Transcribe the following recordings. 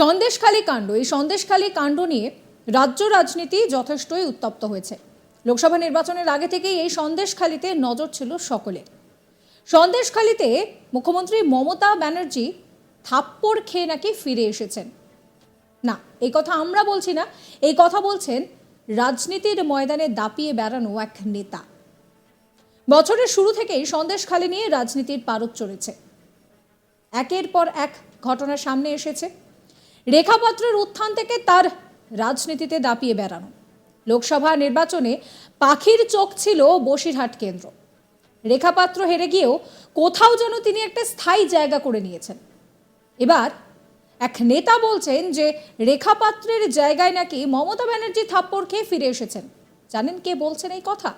সন্দেশখালী কাণ্ড, এই সন্দেশখালী কাণ্ড নিয়ে রাজ্য রাজনীতি যথেষ্টই উত্তপ্ত হয়েছে। লোকসভা নির্বাচনের আগে থেকেই এই সন্দেশখালীতে নজর ছিল সকলে সন্দেশখালীতে মুখ্যমন্ত্রী মমতা ব্যানার্জি থাপ্পড় খেয়ে নাকি ফিরে এসেছেন। না, এই কথা আমরা বলছি না, এই কথা বলছেন রাজনীতির ময়দানে দাপিয়ে বেড়ানো এক নেতা। বছরের শুরু থেকেই সন্দেশখালী নিয়ে রাজনীতির পারদ চড়েছে। একের পর এক ঘটনা সামনে এসেছে। রেখাপাত্রের উত্থান থেকে তার রাজনীতিতে দাপিয়ে বেড়ানো। লোকসভা নির্বাচনে পাখির চোখ ছিল বসিরহাট কেন্দ্র। রেখাপাত্র হেরে গিয়েও কোথাও যেন তিনি একটা স্থায়ী জায়গা করে নিয়েছেন। এবার এক নেতা বলছেন যে রেখাপাত্রের জায়গায় নাকি মমতা ব্যানার্জি থাপ্পড় খেয়ে ফিরে এসেছেন। জানেন কে বলছেন এই কথা?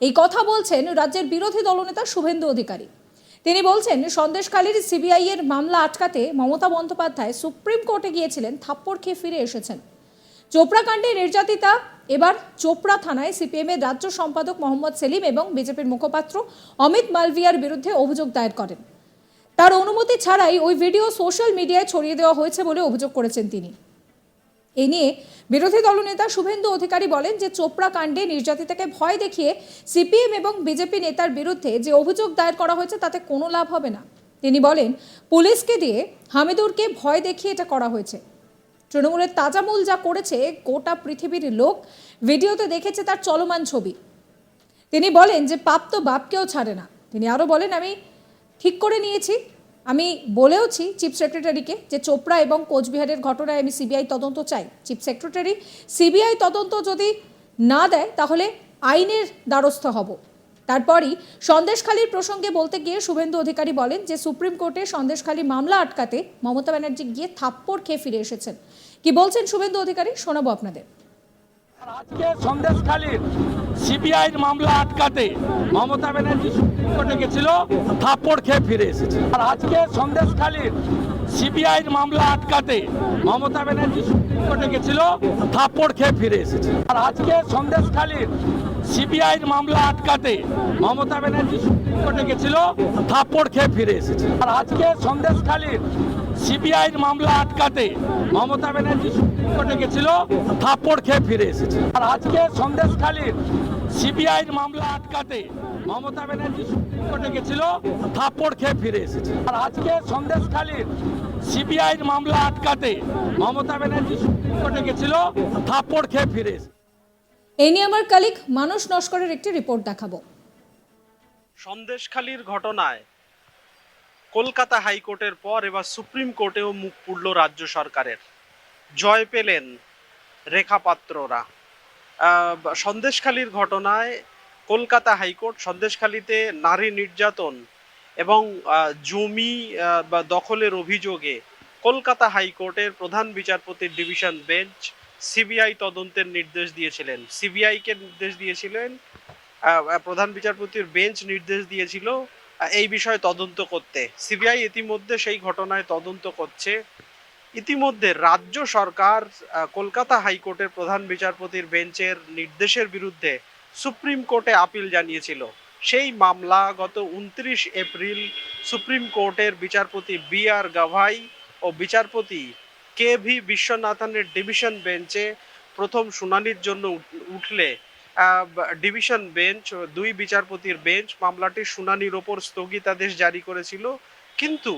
এই কথা বলছেন রাজ্যের বিরোধী দলনেতা শুভেন্দু অধিকারী। তিনি বলছেন, সন্দেশখালীর সিবিআই এর মামলা আটকাতে মমতা বন্দ্যোপাধ্যায় সুপ্রিম কোর্টে গিয়েছিলেন, থাপ্পড় খেয়ে ফিরে এসেছেন। চোপড়া কাণ্ডে নির্যাতিতা, এবার চোপড়া থানায় সিপিএম এর রাজ্য সম্পাদক মোহাম্মদ সেলিম এবং বিজেপির মুখপাত্র অমিত মালভিয়ার বিরুদ্ধে অভিযোগ দায়ের করেন। তার অনুমতি ছাড়াই ওই ভিডিও সোশ্যাল মিডিয়ায় ছড়িয়ে দেওয়া হয়েছে বলে অভিযোগ করেছেন তিনি। এই নিয়ে বিরোধী দলনেতা শুভেন্দু অধিকারী বলেন যে চোপড়া কাণ্ডে নির্যাতিতাকে ভয় দেখিয়ে সিপিএম এবং বিজেপি নেতার বিরুদ্ধে যে অভিযোগ দায়ের করা হয়েছে, তাতে কোনো লাভ হবে না। তিনি বলেন, পুলিশকে দিয়ে হামিদুরকে ভয় দেখিয়ে এটা করা হয়েছে। তৃণমূলের তাজামূল যা করেছে, গোটা পৃথিবীর লোক ভিডিওতে দেখেছে তার চলমান ছবি। তিনি বলেন যে পাপ তো বাপকেও ছাড়ে না। তিনি আরও বলেন, আমি ঠিক করে নিয়েছি। আমি বলেওছি চিফ সেক্রেটারিকে যে চোপড়া এবং কোচবিহারের ঘটনায় আমি সিবিআই তদন্ত চাই। চিফ সেক্রেটারি সিবিআই তদন্ত যদি না দেয়, তাহলে আইনের দ্বারস্থ হব। তারপরই সন্দেশখালীর প্রসঙ্গে বলতে গিয়ে শুভেন্দু অধিকারী বলেন যে সুপ্রিম কোর্টে সন্দেশখালী মামলা আটকাতে মমতা ব্যানার্জি গিয়ে থাপ্পড় খেয়ে ফিরে এসেছেন। কি বলছেন শুভেন্দু অধিকারী? শোনাবো আপনাদের। আজকে সন্দেশখালীর সিবিআইয়ের মামলা আটকাতে মমতা ব্যানার্জি কোর্টে গেছিল, থাপ্পড় খেয়ে ফিরে এসেছে। আর আজকে সন্দেশখালীর সিবিআইয়ের মামলা আটকাতে মমতা ব্যানার্জি সুপ্রিম কোর্টে গেছিল, থাপ্পড় খেয়ে ফিরে এসেছে। আর আজকে সন্দেশখালীর সিবিআইয়ের মামলা আটকাতে মমতা ব্যানার্জি সুপ্রিম কোর্টে গেছিল, থাপ্পড় খেয়ে ফিরে এসেছে। আর আজকে সন্দেশখালীর সিবিআইয়ের মামলা আটকাতে মমতা ব্যানার্জি সুপ্রিম কোর্টে গেছিল, থাপ্পড় খেয়ে ফিরে এসেছে। আর আজকে সন্দেশখালীর সিবিআইয়ের মামলা আটকাতে মমতা ব্যানার্জি সুপ্রিম কোর্টে গেছিল থাপ্পড় খেয়ে ফিরে এসেছে। আর আজকে সন্দেশখালীর সিবিআইয়ের মামলা আটকাতে মমতা ব্যানার্জি সুপ্রিম কোর্টে গেছিল থাপ্পড় খেয়ে ফিরে এসেছে। এই নিয়ে আমার কালিক মানস নস্করের একটি রিপোর্ট দেখাবো। সন্দেশখালির ঘটনায় কলকাতা হাইকোর্টের পর এবার সুপ্রিম কোর্টেও মুখ পুড়ল রাজ্য সরকারের। জয় পেলেন রেখাপাত্ররা আহ, সন্দেশখালির ঘটনায় কলকাতা হাইকোর্ট সন্দেশখালিতে নারী নির্যাতন এবং জমি বা দখলের অভিযোগে কলকাতা হাইকোর্টের প্রধান বিচারপতির ডিভিশন বেঞ্চ সিবিআই তদন্তের নির্দেশ দিয়েছিলেন। সিবিআইকে নির্দেশ দিয়েছিলেন প্রধান বিচারপতির বেঞ্চ নির্দেশ দিয়েছিল এই বিষয়ে তদন্ত করতে। সিবিআই ইতিমধ্যে সেই ঘটনায় তদন্ত করছে। ইতিমধ্যে রাজ্য সরকার কলকাতা হাইকোর্টের প্রধান বিচারপতির বেঞ্চের নির্দেশের বিরুদ্ধে সুপ্রিম কোর্টে আপিল জানিয়েছিল। সেই মামলা গত উনত্রিশ এপ্রিল সুপ্রিম কোর্টের বিচারপতি বি আর গাভাই ও বিচারপতি কে ভি বিশ্বনাথনের ডিভিশন বেঞ্চে প্রথম শুনানির জন্য উঠলে ডিভিশন বেঞ্চ, দুই বিচারপতির বেঞ্চ মামলাটির শুনানির ওপর স্থগিতাদেশ জারি করেছিল। কিন্তু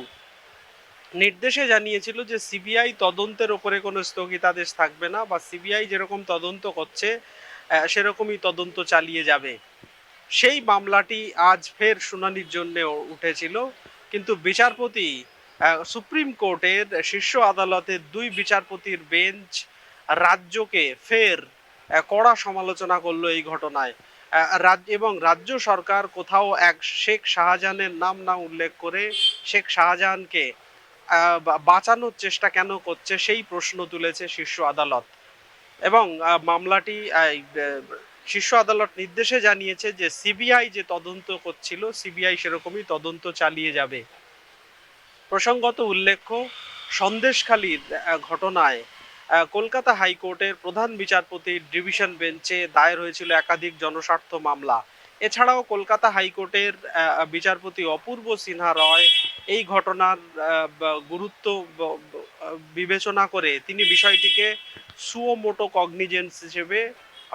নির্দেশে জানিয়েছিল যে সিবিআই তদন্তের ওপরে কোনো স্থগিতাদেশ থাকবে না বা সিবিআই যেরকম তদন্ত করছে সেরকমই তদন্ত চালিয়ে যাবে। সেই মামলাটি আজ ফের শুনানির জন্য উঠেছিল। কিন্তু বিচারপতি সুপ্রিম কোর্টের শীর্ষ আদালতের দুই বিচারপতির বেঞ্চ রাজ্যকে ফের কড়া সমালোচনা করল এই ঘটনায়। আহ, রাজ- এবং রাজ্য সরকার কোথাও এক শেখ শাহজাহানের নাম না উল্লেখ করে শেখ শাহজাহানকে বাঁচানোর চেষ্টা কেন করছে সেই প্রশ্ন তুলেছে শীর্ষ আদালত। এবং মামলাটি শীর্ষ আদালত নির্দেশে জানিয়েছে যে সিবিআই যে তদন্ত করছিল, সিবিআই সেরকমই তদন্ত চালিয়ে যাবে। প্রসঙ্গত উল্লেখ্য, সন্দেশখালীর ঘটনায় কলকাতা হাইকোর্টের প্রধান বিচারপতির ডিভিশন বেঞ্চে দায়ের হয়েছিল একাধিক জনস্বার্থ মামলা। এছাড়াও কলকাতা হাইকোর্টের বিচারপতি অপূর্ব সিনহা রয় এই ঘটনার গুরুত্ব বিবেচনা করে তিনি বিষয়টিকে সুওমোটো কগনিজেন্স হিসেবে,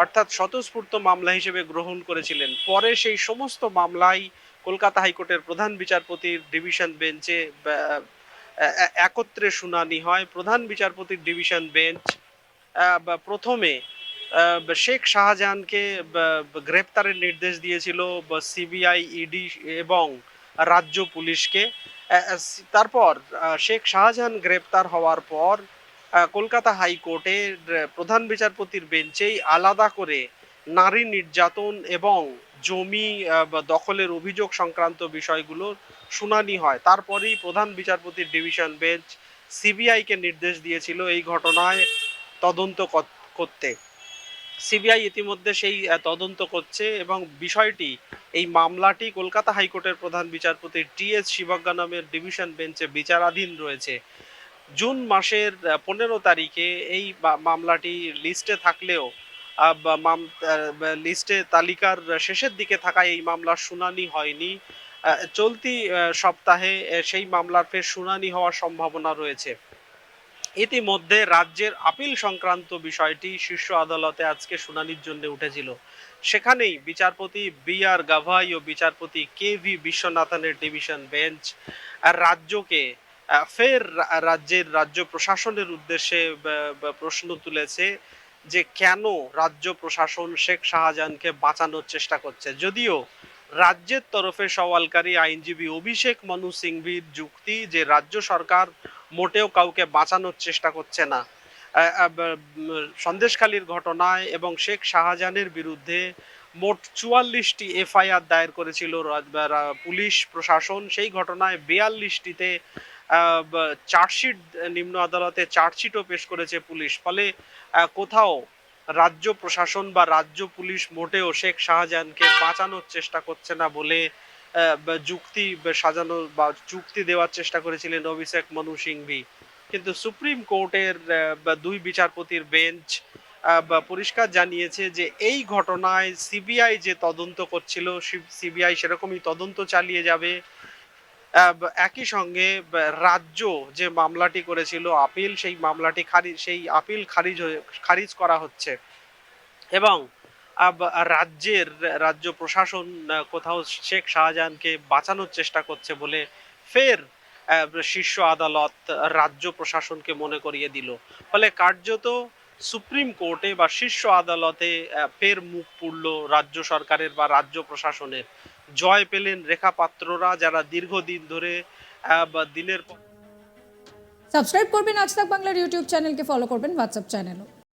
অর্থাৎ স্বতঃস্ফূর্ত মামলা হিসেবে গ্রহণ করেছিলেন। পরে সেই সমস্ত মামলাই কলকাতা হাইকোর্টের প্রধান বিচারপতির ডিভিশন বেঞ্চে একত্রে শুনানি হয়। প্রধান বিচারপতির ডিভিশন বেঞ্চ প্রথমে শেখ শাহজাহানকে গ্রেপ্তারের নির্দেশ দিয়েছিল সিবিআই, ইডি এবং রাজ্য পুলিশকে। তারপর শেখ শাহজাহান গ্রেপ্তার হওয়ার পর কলকাতা হাইকোর্টের প্রধান বিচারপতির বেঞ্চেই আলাদা করে নারী নির্যাতন এবং জমি দখলের অভিযোগ সংক্রান্ত বিষয়গুলোর শুনানি হয়। তারপরেই প্রধান বিচারপতির ডিভিশন বেঞ্চ সিবিআইকে নির্দেশ দিয়েছিল এই ঘটনায় তদন্ত করতে। সিবিআই ইতিমধ্যে সেই তদন্ত করছে এবং বিষয়টি, এই মামলাটি কলকাতা হাইকোর্টের প্রধান বিচারপতি টি এস শিবজ্ঞা নামের ডিভিশন বেঞ্চে বিচারাধীন রয়েছে। জুন মাসের পনেরো তারিখে এই মামলাটি লিস্টে থাকলেও লিস্টে তালিকার শেষের দিকে থাকায় এই মামলার শুনানি হয়নি। চলতি সপ্তাহে সেই মামলার ফের শুনানি হওয়ার সম্ভাবনা রয়েছে। ইতিমধ্যে রাজ্যের আপিল সংক্রান্ত বিষয়টি শীর্ষ আদালতে আজকে শুনানির জন্য উঠেছিল। সেখানেই বিচারপতি বি আর গাভাই ও বিচারপতি কে ভি বিশ্বনাথনের ডিভিশন বেঞ্চ রাজ্যকে ফের রাজ্যের রাজ্য প্রশাসনের উদ্দেশ্যে প্রশ্ন তুলেছে যে কেন রাজ্য প্রশাসন শেখ শাহজাহানকে বাঁচানোর চেষ্টা করছে। যদিও রাজ্যের তরফে সওয়ালকারী আইনজীবী অভিষেক মনু সিংভির যুক্তি যে রাজ্য সরকার মোটেও কাউকে বাঁচানোর চেষ্টা করছে না। সন্দেশখালীর ঘটনায় এবং শেখ শাহজাহানের বিরুদ্ধে মোট চুয়াল্লিশটি এফআইআর দায়ের করেছিল পুলিশ প্রশাসন। সেই ঘটনায় বিয়াল্লিশটিতে চার্জশিট, নিম্ন আদালতে চার্জশিটও পেশ করেছে পুলিশ। ফলে কোথাও রাজ্য প্রশাসন বা রাজ্য পুলিশ মোটেও শেখ শাহজাহানকে বাঁচানোর চেষ্টা করছে না বলে যুক্তি সাজানো বা যুক্তি দেওয়ার চেষ্টা করেছিলেন অভিষেক মনু সিংভি। কিন্তু সুপ্রিম কোর্টের দুই বিচারপতির বেঞ্চ পরিষ্কার জানিয়েছে যে এই ঘটনায় সিবিআই যে তদন্ত করছিল সিবিআই সেরকমই তদন্ত চালিয়ে যাবে। একই সঙ্গে রাজ্য যে মামলাটি করেছিল, আপিল সেই মামলাটি খারিজ সেই আপিল খারিজ খারিজ করা হচ্ছে। এবং রাজ্যের, রাজ্য প্রশাসন কোথাও শেখ শাহজাহানকে বাঁচানোর চেষ্টা করছে বলে ফের শীর্ষ আদালত রাজ্য প্রশাসনকে মনে করিয়ে দিল। ফলে কার্যত সুপ্রিম কোর্টে বা শীর্ষ আদালতে ফের মুখ পুড়ল রাজ্য সরকারের বা রাজ্য প্রশাসনের। জয় পেলেন রেখা পাত্ররা যারা দীর্ঘদিন ধরে দিনের সাবস্ক্রাইব করবেন আজ তাক বাংলার ইউটিউব চ্যানেলকে ফলো করবেন হোয়াটসঅ্যাপ চ্যানেলও